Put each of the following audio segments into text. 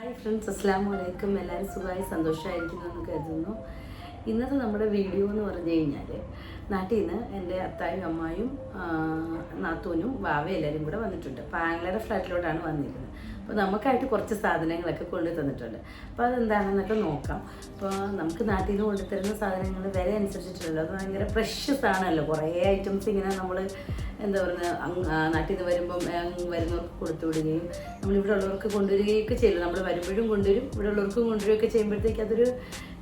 Hi friends അസ്സാം വലൈക്കും എല്ലാവരും സുഖമായി സന്തോഷമായിരിക്കുന്നു എന്ന് കരുതുന്നു. ഇന്നത്തെ നമ്മുടെ വീഡിയോ എന്ന് പറഞ്ഞു കഴിഞ്ഞാൽ നാട്ടിൽ നിന്ന് എന്റെ അത്തായും അമ്മായും നാത്തൂനും ബാവ എല്ലാവരും കൂടെ വന്നിട്ടുണ്ട്. ആംഗ്ലയുടെ ഫ്ലാറ്റിലോട്ടാണ് വന്നിരിക്കുന്നത്. അപ്പോൾ നമുക്കായിട്ട് കുറച്ച് സാധനങ്ങളൊക്കെ കൊണ്ടു തന്നിട്ടുണ്ട്. അപ്പോൾ അതെന്താണെന്നൊക്കെ നോക്കാം. അപ്പോൾ നമുക്ക് നാട്ടിൽ നിന്ന് കൊണ്ടുതരുന്ന സാധനങ്ങൾ വില അനുസരിച്ചിട്ടുണ്ടല്ലോ അത് ഭയങ്കര പ്രഷ്യസ് ആണല്ലോ. കുറേ ഐറ്റംസ് ഇങ്ങനെ നമ്മൾ എന്താ പറയുക നാട്ടിൽ നിന്ന് വരുമ്പം വരുന്നവർക്ക് കൊടുത്തു വിടുകയും നമ്മൾ ഇവിടെ ഉള്ളവർക്ക് കൊണ്ടുവരികയൊക്കെ ചെയ്യില്ല നമ്മൾ വരുമ്പോഴും കൊണ്ടുവരും ഇവിടെ ഉള്ളവർക്കും കൊണ്ടുവരികയൊക്കെ ചെയ്യുമ്പോഴത്തേക്ക് അതൊരു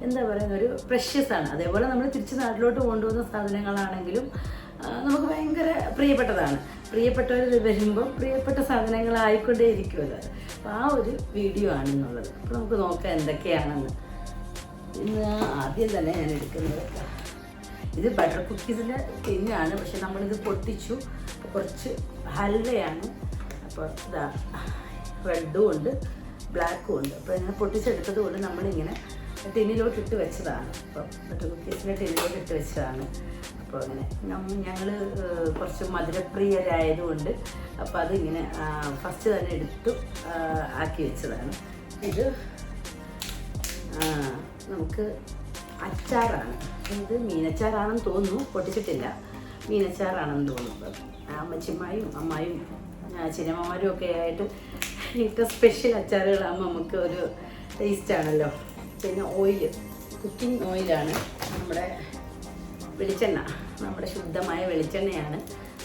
എന്താ പറയുക ഒരു പ്രഷ്യസ് ആണ്. അതേപോലെ നമ്മൾ തിരിച്ച് നാട്ടിലോട്ട് കൊണ്ടുവന്ന സാധനങ്ങളാണെങ്കിലും നമുക്ക് ഭയങ്കര പ്രിയപ്പെട്ടതാണ്. പ്രിയപ്പെട്ടവർ വരുമ്പോൾ പ്രിയപ്പെട്ട സാധനങ്ങളായിക്കൊണ്ടേ ഇരിക്കുമല്ലോ അപ്പം അപ്പോൾ ആ ഒരു വീഡിയോ ആണെന്നുള്ളത്. അപ്പോൾ നമുക്ക് നോക്കാം എന്തൊക്കെയാണെന്ന്. ഇന്ന് ആദ്യം തന്നെ ഞാൻ എടുക്കുന്നത് ഇത് ബട്ടർ കുക്കീസിന്റെ തിന്നാണ് പക്ഷെ നമ്മളിത് പൊട്ടിച്ചു. കുറച്ച് ഹൽവയാണ്. അപ്പോൾ ഇതാ റെഡും ഉണ്ട് ബ്ലാക്കും ഉണ്ട്. അപ്പോൾ ഇങ്ങനെ പൊട്ടിച്ചെടുത്തത് കൊണ്ട് നമ്മളിങ്ങനെ ടിന്നിലോട്ട് ഇട്ട് വെച്ചതാണ്. അപ്പോൾ ബട്ടർ കുക്കീസിന്റെ ടിന്നിലോട്ട് ഇട്ട് വെച്ചതാണ്. അപ്പോൾ അങ്ങനെ ഞങ്ങൾ കുറച്ച് മധുരപ്രിയരായതുകൊണ്ട് അപ്പോൾ അതിങ്ങനെ ഫസ്റ്റ് തന്നെ എടുത്തു ആക്കി വെച്ചതാണ്. ഇത് നമുക്ക് അച്ചാറാണ്. ഇത് മീനച്ചാറാണെന്ന് തോന്നുന്നു പൊട്ടിച്ചിട്ടില്ല. മീനച്ചാറാണെന്ന് തോന്നുന്നു. അമ്മച്ചിമ്മായും അമ്മായും ചിനമ്മമാരും ഒക്കെ ആയിട്ട് ഇത്ര സ്പെഷ്യൽ അച്ചാറുകളാകുമ്പോൾ നമുക്ക് ഒരു ടേസ്റ്റ് ആണല്ലോ. പിന്നെ ഓയിൽ കുക്കിംഗ് ഓയിലാണ് നമ്മുടെ വെളിച്ചെണ്ണ. നമ്മുടെ ശുദ്ധമായ വെളിച്ചെണ്ണയാണ്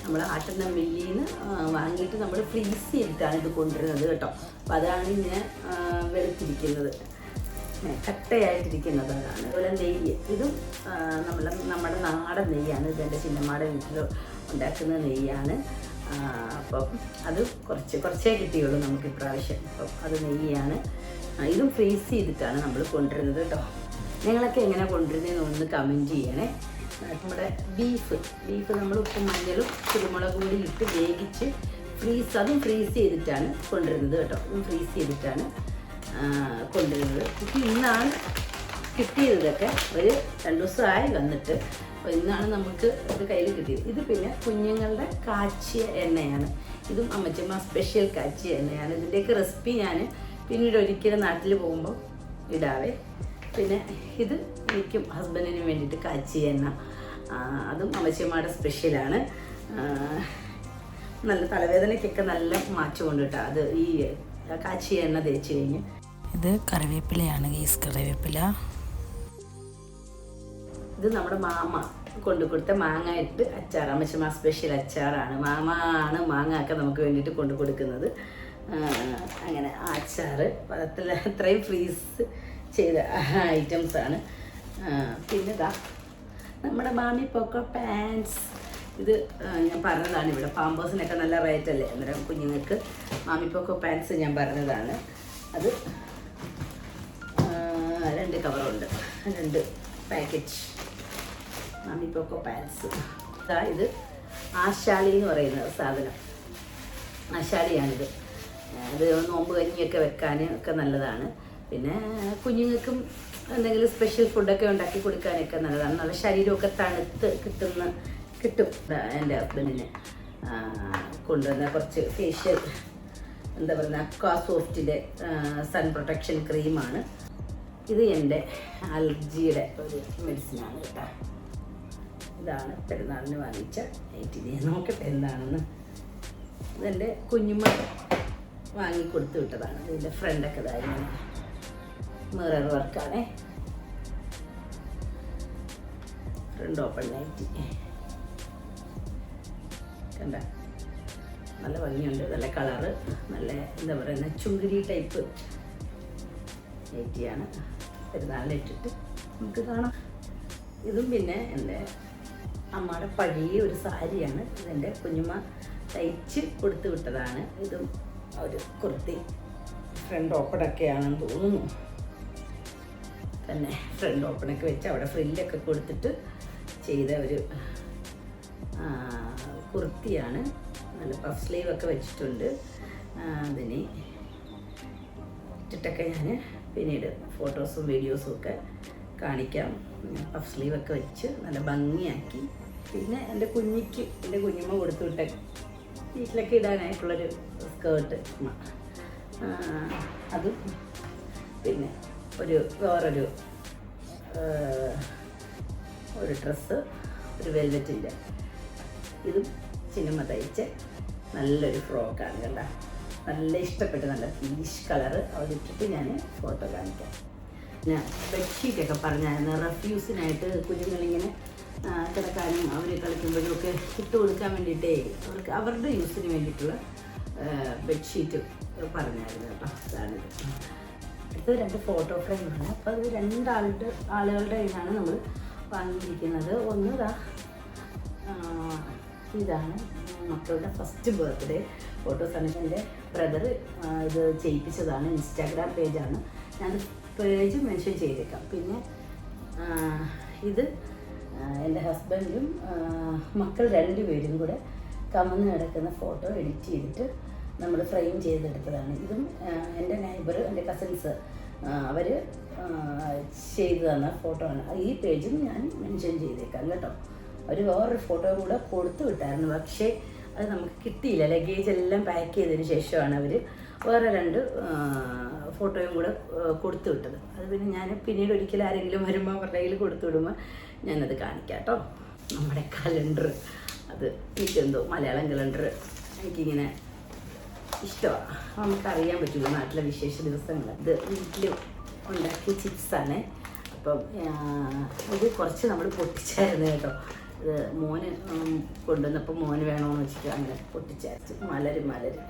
നമ്മൾ ആട്ടുന്ന മില്ലിൽ നിന്ന് വാങ്ങിയിട്ട് നമ്മൾ ഫ്രീസ് ചെയ്തിട്ടാണ് ഇത് കൊണ്ടുവരുന്നത് കേട്ടോ. അപ്പോൾ അതാണ് ഇങ്ങനെ വെളുത്തിരിക്കുന്നത്. കട്ടയായിട്ടിരിക്കുന്നത് അതാണ്. അതുപോലെ നെയ്യ്. ഇതും ആ, നമ്മളെ നമ്മുടെ നാടൻ നെയ്യാണ്. ഇതെന്റെ ചിന്നമ്മയുടെ വീട്ടിൽ ഉണ്ടാക്കുന്ന നെയ്യാണ്. അപ്പം അത് കുറച്ച് കുറച്ചേ കിട്ടിയുള്ളൂ നമുക്ക് ഇപ്രാവശ്യം. അപ്പം അത് നെയ്യാണ്. ഇതും ഫ്രീസ് ചെയ്തിട്ടാണ് നമ്മൾ കൊണ്ടുവരുന്നത് കേട്ടോ. നിങ്ങളൊക്കെ എങ്ങനെ കൊണ്ടുവരുന്നതെന്ന് ഒന്ന് കമന്റ് ചെയ്യണേ. നമ്മുടെ ബീഫ് ബീഫ് നമ്മൾ ഉപ്പും മഞ്ഞളും കുരുമുളക് കൂടി ഇട്ട് വേവിച്ച് ഫ്രീസ് അതും ഫ്രീസ് ചെയ്തിട്ടാണ് കൊണ്ടുവരുന്നത് കേട്ടോ. അതും ഫ്രീസ് ചെയ്തിട്ടാണ് കൊണ്ടുവരുന്നത്. എനിക്ക് ഇന്നാണ് കിട്ടിയതൊക്കെ ഒരു രണ്ട് ദിവസമായി വന്നിട്ട്. അപ്പോൾ ഇന്നാണ് നമുക്ക് ഇത് കയ്യിൽ കിട്ടിയത്. ഇത് പിന്നെ കുഞ്ഞുങ്ങളുടെ കാച്ചിയ എണ്ണയാണ്. ഇതും അമ്മച്ചമ്മ സ്പെഷ്യൽ കാച്ചിയ എണ്ണയാണ്. ഇതിന്റെയൊക്കെ റെസിപ്പി ഞാൻ പിന്നീട് ഒരിക്കലും നാട്ടിൽ പോകുമ്പോൾ ഇടാവേ. പിന്നെ ഇത് എനിക്കും ഹസ്ബൻഡിനും വേണ്ടിയിട്ട് കാച്ചി എണ്ണ അതും അമ്മച്ചിയമ്മയുടെ സ്പെഷ്യലാണ് നല്ല തലവേദനയ്ക്കൊക്കെ നല്ല മാറ്റം കൊണ്ട് കേട്ടോ. അത് ഈ കാച്ചി എണ്ണ തേച്ച് കഴിഞ്ഞ്. ഇത് കറിവേപ്പിലയാണ് ഗീസ് കറിവേപ്പില. ഇത് നമ്മുടെ മാമ കൊണ്ടു കൊടുത്ത മാങ്ങ ഇട്ട് അച്ചാർ അമ്മച്ചമ്മ സ്പെഷ്യൽ അച്ചാറാണ്. മാമ ആണ് മാങ്ങ ഒക്കെ നമുക്ക് വേണ്ടിയിട്ട് കൊണ്ടു കൊടുക്കുന്നത്. അങ്ങനെ ആച്ചാർ പത്തിൽ അത്രയും ഫ്രീസ് ചെയ്ത ഐറ്റംസ് ആണ്. പിന്നെ ഇതാ നമ്മുടെ മാമി പൊക്ക പാൻസ് ഇത് ഞാൻ പറഞ്ഞതാണ് ഇവിടെ. പാമ്പേഴ്സിനൊക്കെ നല്ല റേറ്റ് അല്ലേ? അന്നേരം കുഞ്ഞുങ്ങൾക്ക് മാമി പൊക്ക പാൻസ് ഞാൻ പറഞ്ഞതാണ്. അത് രണ്ട് കവറുണ്ട് രണ്ട് പാക്കറ്റ് മാമി പൊക്ക പാൻസ് ഇതാ ഇത് ആശാളി എന്ന് പറയുന്ന സാധനം. ആശാളിയാണിത്. അത് നോമ്പ് കഞ്ഞിയൊക്കെ വെക്കാൻ ഒക്കെ നല്ലതാണ്. പിന്നെ കുഞ്ഞുങ്ങൾക്കും എന്തെങ്കിലും സ്പെഷ്യൽ ഫുഡൊക്കെ ഉണ്ടാക്കി കൊടുക്കാനൊക്കെ നല്ലതാണ്. നല്ല ശരീരമൊക്കെ തണുത്ത് കിട്ടുന്ന കിട്ടും. എന്റെ ഹസ്ബൻഡിന് കൊണ്ടുവന്ന കുറച്ച് ഫേഷ്യൽ എന്താ പറയുക അക്വാ സോഫ്റ്റിന്റെ സൺ പ്രൊട്ടക്ഷൻ ക്രീമാണ് ഇത് എന്റെ അലർജിയുടെ ഒരു മെഡിസിനാണ് കേട്ടോ. ഇതാണ് പെരുന്നാളിന് വാങ്ങിച്ച നൈറ്റിനെ നോക്കട്ടെ എന്താണെന്ന്. ഇതെന്റെ കുഞ്ഞുമ്മ വാങ്ങി കൊടുത്തു വിട്ടതാണ് ഇതിന്റെ ഫ്രണ്ടൊക്കെ ഇതായിരുന്നു മിറർ വർക്കാണ് ഫ്രണ്ട് ഓപ്പൺ നൈറ്റി കണ്ട? നല്ല ഭംഗിയുണ്ട്. നല്ല കളറ് നല്ല എന്താ പറയുന്ന ചുങ്കിരി ടൈപ്പ് നൈറ്റിയാണ് പെരുന്നാളിലിട്ടിട്ട് നമുക്ക് കാണാം. ഇതും പിന്നെ എന്റെ അമ്മയുടെ പഴയ ഒരു സാരിയാണ്. ഇതെന്റെ കുഞ്ഞുമ്മ തയ്ച്ച് കൊടുത്തു വിട്ടതാണ് ഇതും ഒരു കുർത്തി ഫ്രണ്ട് ഓപ്പൺ ഓപ്പണൊക്കെയാണെന്ന് തോന്നുന്നു. തന്നെ ഫ്രണ്ട് ഓപ്പണൊക്കെ വെച്ച് അവിടെ ഫ്രില്ലൊക്കെ കൊടുത്തിട്ട് ചെയ്ത ഒരു കുർത്തിയാണ്. നല്ല പഫ് സ്ലീവ് ഒക്കെ വെച്ചിട്ടുണ്ട്. അതിന് ഇട്ടിട്ടൊക്കെ ഞാൻ പിന്നീട് ഫോട്ടോസും വീഡിയോസും ഒക്കെ കാണിക്കാം. പഫ് സ്ലീവ് ഒക്കെ വെച്ച് നല്ല ഭംഗിയാക്കി. പിന്നെ എന്റെ കുഞ്ഞിക്ക് എന്റെ കുഞ്ഞുമ്മ കൊടുത്തു വിട്ട. വീട്ടിലൊക്കെ ഇടാനായിട്ടുള്ളൊരു സ്കേർട്ട് അതും പിന്നെ ഒരു വേറൊരു ഒരു ഡ്രസ്സ് ഒരു വെൽവെറ്റിന്റെ. ഇതും സിനിമ തയ്ച്ച് നല്ലൊരു ഫ്രോക്കാണ് കേട്ടോ. നല്ല ഇഷ്ടപ്പെട്ട് നല്ല പീഷ് കളറ് അവരിട്ടിട്ട് ഞാൻ ഫോട്ടോ കാണിക്കാം. ഞാൻ ബെഡ്ഷീറ്റൊക്കെ പറഞ്ഞായിരുന്നു. റഫ്യൂസിനായിട്ട് കുഞ്ഞുങ്ങളിങ്ങനെ കിടക്കാനും അവർ കളിക്കുമ്പോഴും ഒക്കെ ഇട്ട് കൊടുക്കാൻ വേണ്ടിയിട്ടേ അവർക്ക് അവരുടെ യൂസിന് വേണ്ടിയിട്ടുള്ള ബെഡ്ഷീറ്റ് പറഞ്ഞായിരുന്നു കേട്ടോ അതാണിത് ഇത് രണ്ട് ഫോട്ടോ ഫ്രെയിമാണ് അപ്പോൾ അത് രണ്ടാളുടെ ആളുകളുടെ കയ്യിലാണ് നമ്മൾ വാങ്ങിയിരിക്കുന്നത്. ഒന്ന് ഇതാണ് മക്കളുടെ ഫസ്റ്റ് ബർത്ത്ഡേ ഫോട്ടോസാണ് എന്റെ ബ്രദർ ഇത് ചെയ്യിപ്പിച്ചതാണ് ഇൻസ്റ്റാഗ്രാം പേജാണ് ഞാൻ പേജ് മെൻഷൻ ചെയ്തേക്കാം. പിന്നെ ഇത് എന്റെ ഹസ്ബൻഡും മക്കൾ രണ്ടുപേരും കൂടെ കമന്ന് കിടക്കുന്ന ഫോട്ടോ എഡിറ്റ് ചെയ്തിട്ട് നമ്മൾ ഫ്രെയിം ചെയ്തെടുത്തതാണ്. ഇതും എന്റെ നൈബർ എന്റെ കസിൻസ് അവർ ചെയ്തു തന്ന ഫോട്ടോ ആണ്. ഈ പേജും ഞാൻ മെൻഷൻ ചെയ്തേക്കാം കേട്ടോ. അവർ വേറൊരു ഫോട്ടോ കൂടെ കൊടുത്തു വിട്ടായിരുന്നു. പക്ഷേ അത് നമുക്ക് കിട്ടിയില്ല. ലഗേജ് എല്ലാം പാക്ക് ചെയ്തതിന് ശേഷമാണ് അവർ വേറെ രണ്ട് ഫോട്ടോയും കൂടെ കൊടുത്തു വിട്ടത്. അത് പിന്നെ ഞാൻ പിന്നീട് ഒരിക്കലും ആരെങ്കിലും വരുമ്പോൾ അവരുടെ കയ്യിൽ കൊടുത്തു വിടുമ്പോൾ ഞാനത് കാണിക്കാം കേട്ടോ. നമ്മുടെ കലണ്ടർ അത് എനിക്കെന്തോ മലയാളം കലണ്ടർ എനിക്കിങ്ങനെ ഇഷ്ടമാണ് നമുക്ക് അറിയാൻ പറ്റില്ല നാട്ടിലെ വിശേഷ ദിവസങ്ങൾ. ഇത് വീട്ടിൽ ഉണ്ടാക്കിയ ചിപ്സാണ്. അപ്പം ഇത് കുറച്ച് നമ്മൾ പൊട്ടിച്ചായിരുന്നു കേട്ടോ. ഇത് മോന് കൊണ്ടുവന്നപ്പോൾ മോന് വേണമെന്ന് വെച്ചിട്ട് അങ്ങനെ പൊട്ടിച്ചായിരുന്നു. മലര് മലര്.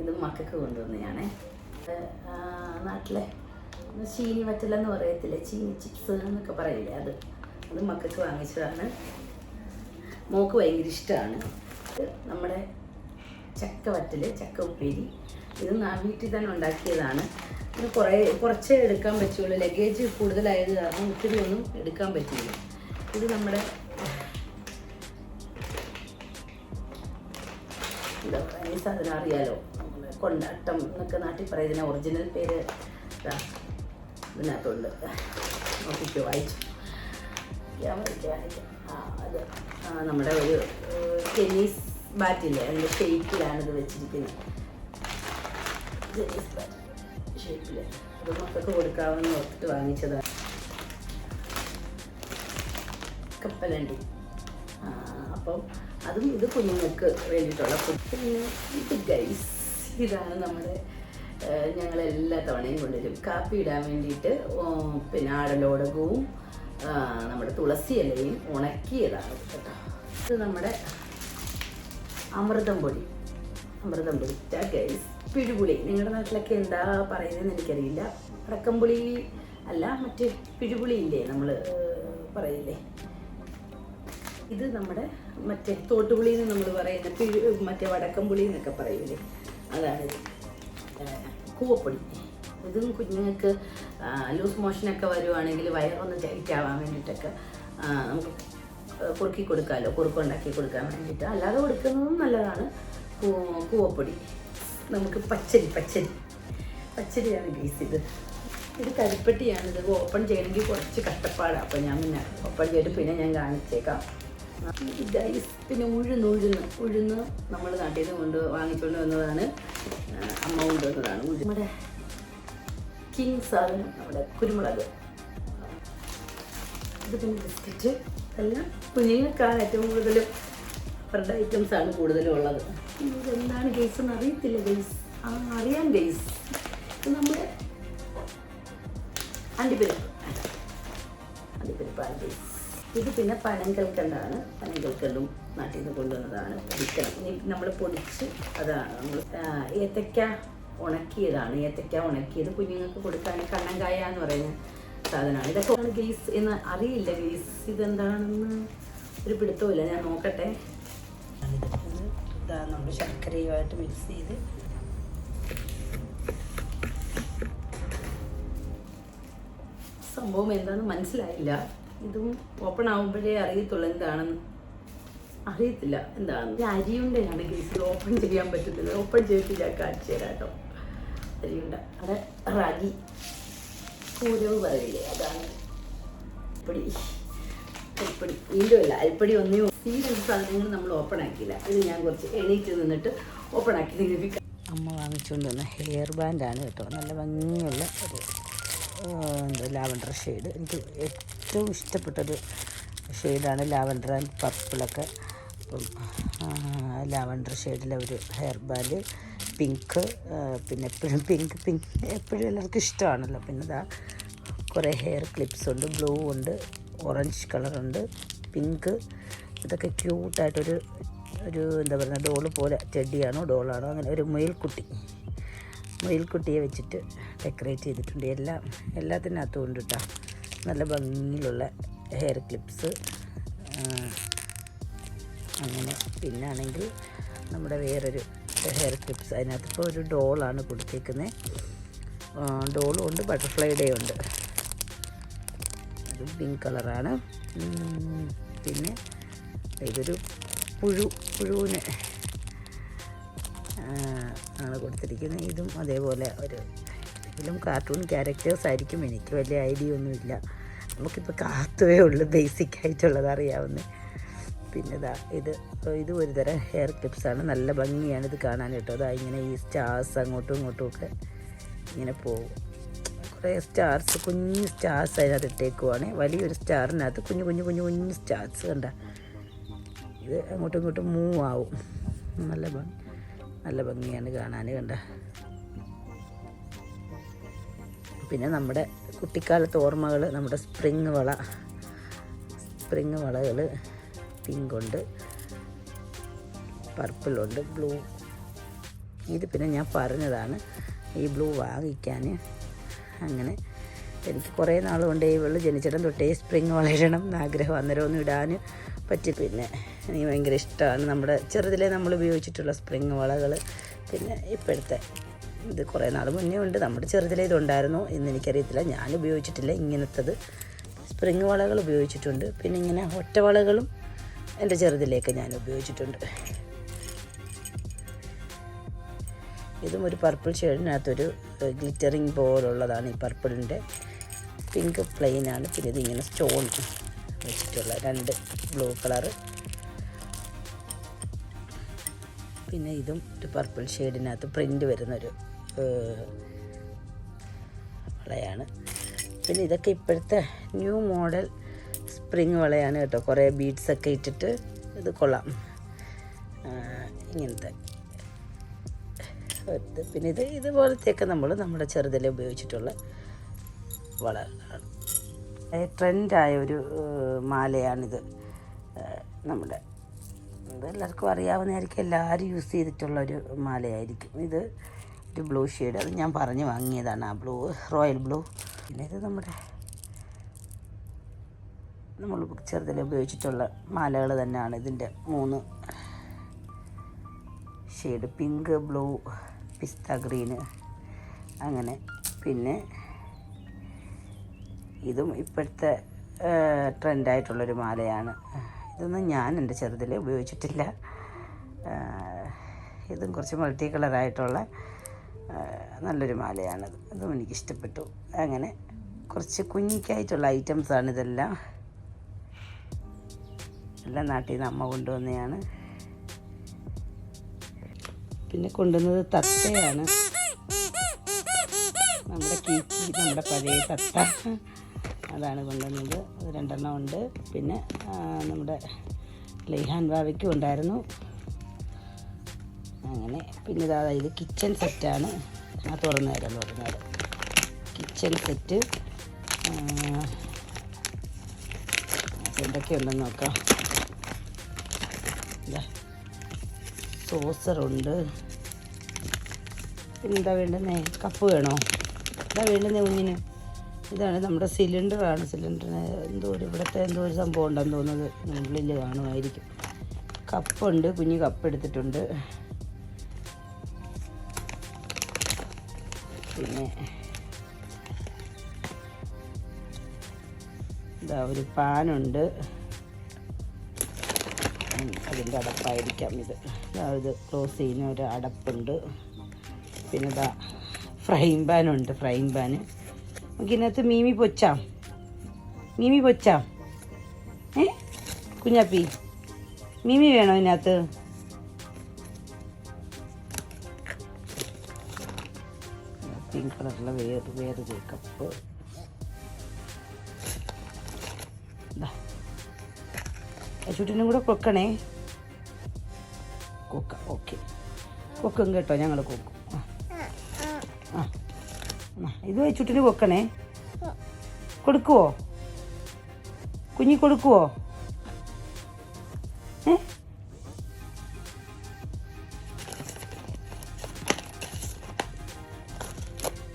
ഇത് മക്കൾക്ക് കൊണ്ടുവന്നതാണ് നാട്ടിലെ ചീനി വറ്റലെന്ന് പറയത്തില്ലേ? ചീനി ചിപ്സ് എന്നൊക്കെ പറയില്ലേ അത്? അത് മക്കൾക്ക് വാങ്ങിച്ചതാണ്. മോക്ക് ഭയങ്കര ഇഷ്ടമാണ്. നമ്മുടെ ചക്ക വറ്റൽ ചക്ക ഉപ്പേരി. ഇത് നാ- വീട്ടിൽ തന്നെ ഉണ്ടാക്കിയതാണ്. ഇത് കുറേ കുറച്ചേ എടുക്കാൻ പറ്റുള്ളൂ. ലഗേജ് കൂടുതലായത് കാരണം ഒത്തിരി ഒന്നും എടുക്കാൻ പറ്റില്ല ഇത് നമ്മുടെ എന്താ സാധനം അറിയാലോ? കൊണ്ടാട്ടം എന്നൊക്കെ നാട്ടിൽ പറയുന്നതിന് ഒറിജിനൽ പേര് ഇതാ ഇതിനകത്തുണ്ട്. നോക്കിക്കോ വായിച്ചു. ക്യാമറയ്ക്ക് വായിക്കാം ആ അത് നമ്മുടെ ഒരു ടെന്നീസ് ബാറ്റില്ലേ അതിന്റെ ഷേപ്പിലാണ് ഇത് വെച്ചിരിക്കുന്നത്. ഷേപ്പിൽ അത് മക്കൾക്ക് കൊടുക്കാമെന്ന് ഓർത്തിട്ട് വാങ്ങിച്ചതാണ് കപ്പലണ്ടി. അപ്പം അതും ഇത് കുഞ്ഞുങ്ങൾക്ക് വേണ്ടിയിട്ടുള്ള. പിന്നെ ഇത് ഗൈസ് ഇതാണ് നമ്മുടെ ഞങ്ങളെല്ലാ തവണയും കൊണ്ടുവരും. കാപ്പി ഇടാൻ വേണ്ടിയിട്ട് പിന്നെ ആടലോടകവും നമ്മുടെ തുളസി ഇലയും ഉണക്കിയതാണ് കേട്ടോ. ഇത് നമ്മുടെ അമൃതം പൊടി. അമൃതം പൊടി. പിഴുപുളി. നിങ്ങളുടെ നാട്ടിലൊക്കെ എന്താ പറയുന്നതെന്ന് എനിക്കറിയില്ല. വടക്കംപുളി അല്ല മറ്റേ പിഴുപുളി ഇല്ലേ നമ്മൾ പറയില്ലേ? ഇത് നമ്മുടെ മറ്റേ തോട്ടുപുളി എന്ന് നമ്മൾ പറയുന്ന പിഴു മറ്റേ വടക്കംപുളി എന്നൊക്കെ പറയൂലേ? അതാണ് കൂവപ്പൊടി. ഇതും കുഞ്ഞുങ്ങൾക്ക് ലൂസ് മോഷനൊക്കെ വരുവാണെങ്കിൽ വയറൊന്ന് ടൈറ്റ് ആവാൻ വേണ്ടിയിട്ടൊക്കെ നമുക്ക് കുറുക്കി കൊടുക്കാമല്ലോ കുറുക്കുണ്ടാക്കി കൊടുക്കാൻ വേണ്ടിയിട്ട്. അല്ലാതെ കൊടുക്കുന്നതും നല്ലതാണ്. കൂവപ്പൊടി. നമുക്ക് പച്ചരി പച്ചരി. പച്ചരിയാണ് ഗീസ് ഇത്. ഇത് കരിപ്പെട്ടിയാണ് ഇത് ഓപ്പൺ ചെയ്യണമെങ്കിൽ കുറച്ച് കഷ്ടപ്പാടാണ് അപ്പോൾ ഞാൻ പിന്നെ ഓപ്പൺ ചെയ്തിട്ട് പിന്നെ ഞാൻ കാണിച്ചേക്കാം. ഗൈസ് പിന്നെ ഉഴുന്ന് ഉഴുന്ന്. ഉഴുന്ന് നമ്മൾ നാട്ടിൽ നിന്ന് കൊണ്ട് വാങ്ങിച്ചുകൊണ്ട് വന്നതാണ്. അമ്മ കൊണ്ടുവന്നതാണ് വന്നതാണ് നമ്മുടെ കിങ് സാധനം നമ്മുടെ കുരുമുളക്. ഇത് പിന്നെ ബിസ്ക്കറ്റ് എല്ലാം കുഞ്ഞുങ്ങൾക്കാണ് ഏറ്റവും കൂടുതൽ അവരുടെ ഐറ്റംസാണ് കൂടുതലും ഉള്ളത് ഇതെന്താണ് ഗെയ്സ് എന്ന് അറിയത്തില്ല ഗെയ്സ്. ആ അറിയാം ഗെയ്സ്. നമ്മൾ അണ്ടിപ്പരിപ്പ്. അണ്ടിപ്പരിപ്പാണ് ഗെയ്സ്. ഇത് പിന്നെ പനങ്കൽക്കണ്ടാണ് പനങ്കൽക്കണ്ടും നാട്ടിൽ നിന്ന് കൊണ്ടുവന്നതാണ്. പൊടിക്കണം. ഇനി നമ്മൾ പൊടിച്ച് അതാണ് നമ്മൾ ഏത്തക്ക ഉണക്കിയതാണ്. ഏത്തക്ക ഉണക്കിയത് കുഞ്ഞുങ്ങൾക്ക് കൊടുക്കാൻ കണ്ണങ്കായ എന്ന് പറയുന്ന സാധനമാണ്. ഇതൊക്കെ ഗ്രീസ് എന്ന് അറിയില്ല. ഗെയ്സ് ഇതെന്താണെന്ന് ഒരു പിടുത്തമില്ല ഞാൻ നോക്കട്ടെ. ഇത് ഇതാ നമ്മൾ ശർക്കരയുമായിട്ട് മിക്സ് ചെയ്ത്. സംഭവം എന്താണെന്ന് മനസ്സിലായില്ല. ഇതും ഓപ്പൺ ആകുമ്പോഴേ അറിയത്തുള്ളൂ എന്താണെന്ന്. അറിയത്തില്ല എന്താണ് ഈ അരിയുണ്ടയാണ് ഗീസിൽ ഓപ്പൺ ചെയ്യാൻ പറ്റുന്നില്ല ഓപ്പൺ ചെയ്തിട്ട് ഞാൻ കാണിച്ചു തരാം കേട്ടോ. അരിയുണ്ട അവിടെ റാഗി. കൂരവ് പറയില്ലേ അതാണ്. അരിപ്പൊടി അൽപ്പടി. വീണ്ടും അല്ല അൽപ്പടി ഒന്നേ ഈ രണ്ട് സാധനങ്ങൾ നമ്മൾ ഓപ്പൺ ആക്കിയില്ല. ഇത് ഞാൻ കുറച്ച് എണീറ്റ് നിന്നിട്ട് ഓപ്പൺ ആക്കി നിങ്ങൾക്ക് അമ്മ വാങ്ങിച്ചുകൊണ്ട് വന്ന ഹെയർ ബാൻഡാണ് കേട്ടോ. നല്ല ഭംഗിയുള്ള ഒരു എന്താ ലാവൻഡർ ഷെയ്ഡ് എനിക്ക് ഏറ്റവും ഇഷ്ടപ്പെട്ടൊരു ഷെയ്ഡാണ് ലാവൻഡർ ആൻഡ് പർപ്പിളൊക്കെ അപ്പം ലാവൻഡർ ഷെയ്ഡിലെ ഒരു ഹെയർ ബാൻഡ് പിങ്ക് പിന്നെ എപ്പോഴും പിങ്ക് പിങ്ക് എപ്പോഴും എല്ലാവർക്കും ഇഷ്ടമാണല്ലോ. പിന്നെ ഇതാ കുറേ ഹെയർ ക്ലിപ്സ് ഉണ്ട് ബ്ലൂ ഉണ്ട് ഓറഞ്ച് കളറുണ്ട് പിങ്ക് ഇതൊക്കെ ക്യൂട്ടായിട്ടൊരു ഒരു എന്താ പറയുക ഡോൾ പോലെ ചെടിയാണോ ഡോളാണോ അങ്ങനെ ഒരു മുയൽക്കുട്ടി. മുയൽക്കുട്ടിയെ വെച്ചിട്ട് ഡെക്കറേറ്റ് ചെയ്തിട്ടുണ്ട്. എല്ലാം എല്ലാത്തിനകത്തും ഉണ്ട് കേട്ടോ നല്ല ഭംഗിയിലുള്ള ഹെയർ ക്ലിപ്സ് അങ്ങനെ. പിന്നാണെങ്കിൽ നമ്മുടെ വേറൊരു ഹെയർ ക്ലിപ്സ് അതിനകത്ത് ഇപ്പോൾ ഒരു ഡോളാണ് കൊടുത്തേക്കുന്നത് ഡോളും ഉണ്ട് ബട്ടർഫ്ലൈയുടെ ഉണ്ട്. അത് പിങ്ക് കളറാണ് പിന്നെ ഇതൊരു പുഴു പുഴുവിന് ആണ് കൊടുത്തിരിക്കുന്നത്. ഇതും അതേപോലെ ഒരു ഇതിലും കാർട്ടൂൺ ക്യാരക്ടേഴ്സ് ആയിരിക്കും. എനിക്ക് വലിയ ഐഡിയ ഒന്നുമില്ല. നമുക്കിപ്പോൾ കാത്തുവേ ഉള്ളൂ ബേസിക് ആയിട്ടുള്ളത് അറിയാവുന്ന. പിന്നെ ഇതാ ഇത് ഇത് ഒരു തരം ഹെയർ ക്ലിപ്സാണ് നല്ല ഭംഗിയാണ് ഇത് കാണാൻ കേട്ടോ അതാ ഇങ്ങനെ ഈ സ്റ്റാർസ് അങ്ങോട്ടും ഇങ്ങോട്ടും ഒക്കെ ഇങ്ങനെ പോകും. കുറേ സ്റ്റാർസ് കുഞ്ഞ് സ്റ്റാർസ് അതിനകത്ത് ഇട്ടേക്കുവാണ്. വലിയൊരു സ്റ്റാറിനകത്ത് കുഞ്ഞു കുഞ്ഞു കുഞ്ഞു കുഞ്ഞു സ്റ്റാർസ് കണ്ട. ഇത് അങ്ങോട്ടും ഇങ്ങോട്ടും മൂവ് ആവും. നല്ല ഭംഗി നല്ല ഭംഗിയാണ് കാണാൻ കണ്ട. പിന്നെ നമ്മുടെ കുട്ടിക്കാലത്ത് ഓർമ്മകൾ നമ്മുടെ സ്പ്രിങ് വള സ്പ്രിങ് വളകൾ പിങ്ക് ഉണ്ട് പർപ്പിളുണ്ട് ബ്ലൂ. ഇത് പിന്നെ ഞാൻ പറഞ്ഞതാണ് ഈ ബ്ലൂ വാങ്ങിക്കാൻ. അങ്ങനെ എനിക്ക് കുറേ നാളുകൊണ്ട് കൊണ്ട് ഈ വെള്ളം ജനിച്ചിടം തൊട്ടേ സ്പ്രിങ് വളരണം എന്നാഗ്രഹം അന്നേരം ഒന്നും ഇടാൻ പറ്റി. പിന്നെ എനിക്ക് ഭയങ്കര ഇഷ്ടമാണ് നമ്മുടെ ചെറുതിലേ നമ്മൾ ഉപയോഗിച്ചിട്ടുള്ള സ്പ്രിങ് വളകൾ. പിന്നെ ഇപ്പോഴത്തെ ഇത് കുറേ നാൾ മുന്നേ ഉണ്ട്. നമ്മുടെ ചെറുതിലേ ഇതുണ്ടായിരുന്നു എന്ന് എനിക്കറിയത്തില്ല. ഞാൻ ഉപയോഗിച്ചിട്ടില്ല ഇങ്ങനത്തത്. സ്പ്രിങ് വളകൾ ഉപയോഗിച്ചിട്ടുണ്ട്. പിന്നെ ഇങ്ങനെ ഒറ്റ വളകളും എന്റെ ചെറുതിലേക്ക് ഞാൻ ഉപയോഗിച്ചിട്ടുണ്ട്. ഇതും ഒരു പർപ്പിൾ ഷെയ്ഡിനകത്തൊരു ഗ്ലിറ്ററിങ് പോലുള്ളതാണ് ഈ പർപ്പിളിന്റെ പിങ്ക് പ്ലെയിനാണ് പിന്നെ ഇതിങ്ങനെ സ്റ്റോൺ വെച്ചിട്ടുള്ള രണ്ട് ബ്ലൂ കളറ് പിന്നെ ഇതും ഒരു പർപ്പിൾ ഷെയ്ഡിനകത്ത് പ്രിന്റ് വരുന്നൊരു വളയാണ്. പിന്നെ ഇതൊക്കെ ഇപ്പോഴത്തെ ന്യൂ മോഡൽ സ്പ്രിങ് വളയാണ് കേട്ടോ. കുറേ ബീഡ്സൊക്കെ ഇട്ടിട്ട് ഇത് കൊള്ളാം. ഇങ്ങനത്തെ. പിന്നെ ഇത് ഇതുപോലത്തെയൊക്കെ നമ്മൾ നമ്മുടെ ചെറുതിൽ ഉപയോഗിച്ചിട്ടുള്ള വളകളാണ് ട്രെൻഡായ ഒരു മാലയാണിത്. നമ്മുടെ എല്ലാവർക്കും അറിയാവുന്നതായിരിക്കും. എല്ലാവരും യൂസ് ചെയ്തിട്ടുള്ള ഒരു മാലയായിരിക്കും. ഇത് ഒരു ബ്ലൂ ഷെയ്ഡ്. അത് ഞാൻ പറഞ്ഞ് വാങ്ങിയതാണ് ആ ബ്ലൂ റോയൽ ബ്ലൂ. പിന്നെ ഇത് നമ്മുടെ നമ്മൾ ചെറുതിൽ ഉപയോഗിച്ചിട്ടുള്ള മാലകൾ തന്നെയാണ് ഇതിന്റെ മൂന്ന് shade pink blue pista green അങ്ങനെ. പിന്നെ ഇതും ഇപ്പോഴത്തെ ട്രെൻഡായിട്ടുള്ളൊരു മാലയാണ്. ഇതൊന്നും ഞാൻ എന്റെ ചെറുതിൽ ഉപയോഗിച്ചിട്ടില്ല. ഇതും കുറച്ച് മൾട്ടി കളറായിട്ടുള്ള നല്ലൊരു മാലയാണത്. അതും എനിക്കിഷ്ടപ്പെട്ടു. അങ്ങനെ കുറച്ച് കുഞ്ഞിക്കായിട്ടുള്ള ഐറ്റംസാണ് ഇതെല്ലാം. എല്ലാം നാട്ടിൽ നിന്ന് അമ്മ കൊണ്ടുവന്നതാണ്. പിന്നെ കൊണ്ടുവന്നത് തത്തയാണ്. നമ്മുടെ കീച്ചി നമ്മുടെ പഴയ തത്ത. അതാണ് കൊണ്ടുവന്നത്. അത് രണ്ടെണ്ണം ഉണ്ട്. പിന്നെ നമ്മുടെ ലൈഹാൻ ബാവയ്ക്കും ഉണ്ടായിരുന്നു. അങ്ങനെ പിന്നെ ഇതാ ഇത് കിച്ചൺ സെറ്റാണ്. ആ തുറന്നു തരാം തുറന്നു കിച്ചൺ സെറ്റ്. എന്തൊക്കെയുണ്ടെന്ന് നോക്കാം. സോസറുണ്ട്. എന്താ വേണ്ടുന്നേ കപ്പ് വേണോ? എന്താ വേണ്ടുന്നേ കുഞ്ഞിന്. ഇതാണ് നമ്മുടെ സിലിണ്ടറാണ് സിലിണ്ടറിന് എന്തോ ഒരു ഇവിടുത്തെ എന്തോ ഒരു സംഭവം ഉണ്ടെന്ന് തോന്നുന്നത് ഉള്ളിൽ കാണുമായിരിക്കും. കപ്പുണ്ട്. കുഞ്ഞ് കപ്പ് എടുത്തിട്ടുണ്ട്. പിന്നെ ഇതാ ഒരു പാനുണ്ട്. ഉം, അതിന്റെ അടപ്പായിരിക്കാം. ഇത് ഇതാ ക്ലോസ് ചെയ്യുന്ന ഒരു അടപ്പുണ്ട്. പിന്നെ ഇതാ ഫ്രൈങ് പാനുണ്ട് ഫ്രൈങ് പാന് നമുക്ക് ഇതിനകത്ത് മീമി പൊച്ചാം? മീമി പൊച്ചാം? ഏ? കുഞ്ഞാപ്പി മീമി വേണോ ഇതിനകത്ത്? കളറുള്ള വേറെ വേറൊരു കപ്പ്. അച്ചൂട്ടിനും കൂടെ കൊക്കണേ കൊക്ക. ഓക്കെ. കൊക്കും കേട്ടോ ഞങ്ങൾ കൊക്കും. ആ. ഇത് വെച്ചിട്ടിന് കൊക്കണേ. കൊടുക്കുവോ? കുഞ്ഞി കൊടുക്കുവോ?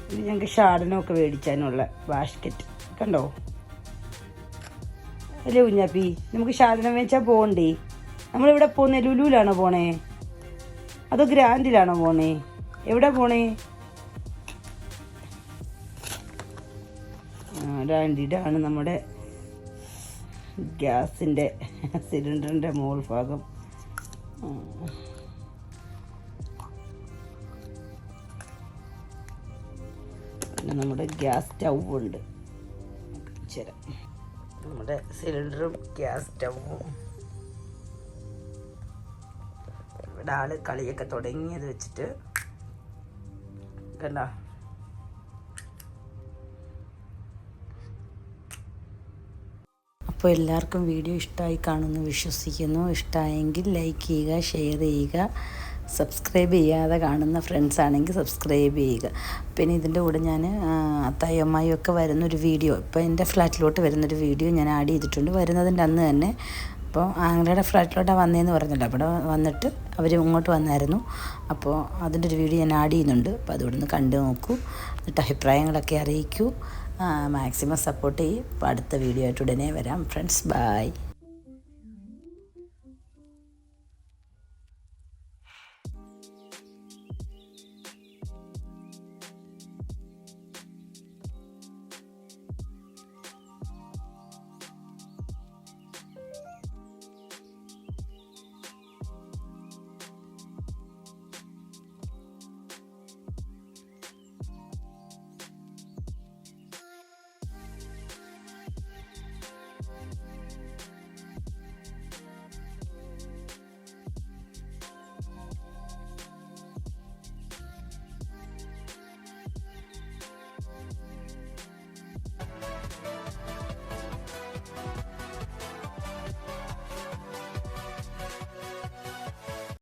ഇത് ഞങ്ങൾക്ക് ഷാടനമൊക്കെ മേടിച്ചാനുള്ള ബാസ്ക്കറ്റ് കണ്ടോ? അല്ലേ കുഞ്ഞാപ്പി? നമുക്ക് ഷാടനം മേടിച്ചാൽ പോകണ്ടേ നമ്മളിവിടെ പോകുന്നേ ലുലുവിലാണോ പോണേ? അതോ ഗ്രാൻഡിലാണോ പോണേ? എവിടെ പോണേ? ഗ്രാൻഡിലാണ് നമ്മുടെ ഗ്യാസിന്റെ സിലിണ്ടറിന്റെ മോൾ ഭാഗം. നമ്മുടെ ഗ്യാസ് സ്റ്റൗ ഉണ്ട് നമ്മുടെ സിലിണ്ടറും ഗ്യാസ് സ്റ്റൗവും. ഇവിടെ ആൾ കളിയൊക്കെ തുടങ്ങിയത് വെച്ചിട്ട്. കണ്ട? അപ്പോൾ എല്ലാവർക്കും വീഡിയോ ഇഷ്ടമായി കാണുമെന്ന് വിശ്വസിക്കുന്നു. ഇഷ്ടമായെങ്കിൽ ലൈക്ക് ചെയ്യുക ഷെയർ ചെയ്യുക സബ്സ്ക്രൈബ് ചെയ്യാതെ കാണുന്ന ഫ്രണ്ട്സ് ആണെങ്കിൽ സബ്സ്ക്രൈബ് ചെയ്യുക. പിന്നെ ഇതിന്റെ കൂടെ ഞാൻ അത്തായി വരുന്നൊരു വീഡിയോ ഇപ്പോൾ എന്റെ ഫ്ലാറ്റിലോട്ട് വരുന്നൊരു വീഡിയോ ഞാൻ ആഡ് ചെയ്തിട്ടുണ്ട്. വരുന്നതിന്റെ അന്ന് തന്നെ അപ്പോൾ ആംഗ്ലയുടെ ഫ്ലാറ്റിലോട്ടാണ് വന്നതെന്ന് പറഞ്ഞല്ലോ. അവിടെ വന്നിട്ട് അവർ ഇങ്ങോട്ട് വന്നായിരുന്നു. അപ്പോൾ അതിന്റെ ഒരു വീഡിയോ ഞാൻ ആഡ് ചെയ്യുന്നുണ്ട്. അപ്പോൾ അതുകൊണ്ട് കണ്ടു നോക്കൂ. എന്നിട്ട് അഭിപ്രായങ്ങളൊക്കെ അറിയിക്കൂ. മാക്സിമം സപ്പോർട്ട് ചെയ്യും. അപ്പോൾ അടുത്ത വീഡിയോ ആയിട്ട് ഉടനെ വരാം. Friends bye.